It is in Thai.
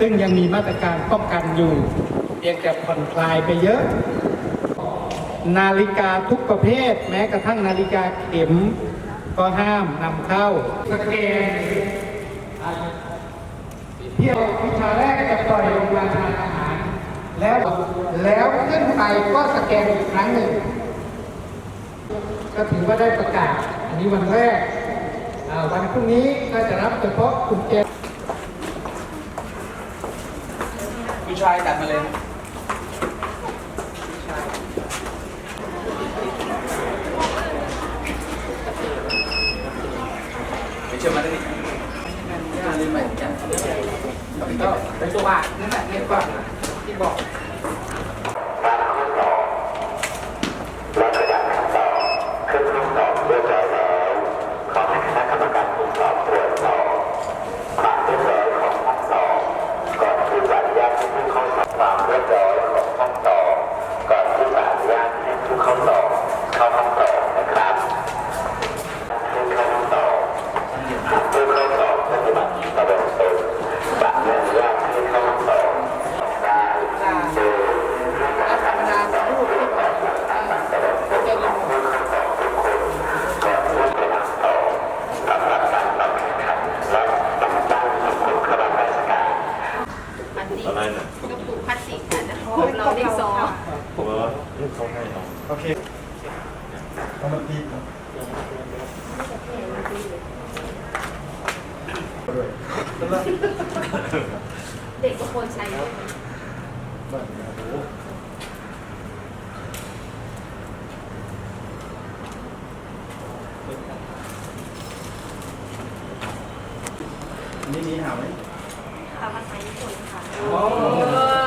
ซึ่งยังมีมาตรการป้องกันอยู่ เพียงแต่ผ่อนคลายไปเยอะ นาฬิกาทุกประเภท แม้กระทั่งนาฬิกาเข็มก็ห้ามนำเข้าสแกนเที่ยววิชาแรกจะปล่อยลงมาทานอาหาร แล้วแล้วขึ้นไปก็สแกนอีกครั้งหนึ่ง ก็ถือว่าได้ประกาศ อันนี้วันแรกวันพรุ่งนี้ก็จะรับเฉพาะกุญแจ ผู้ชายจัดมาเลยไปเชื่อมาได้ดิลืมไปจังก็เป็นตัวบ้านนั่นแหละเรียกว่าที่บอก อนแรกนะกระปุกพลาสติกนะเราได้ซองผมว่าเขาให้เอาโอเคต้องมาตีเด็กก็ควรใช้ด้วยนี่มีหาไหม ค่ภาษาญี่ปุ่นค่ะ โอ้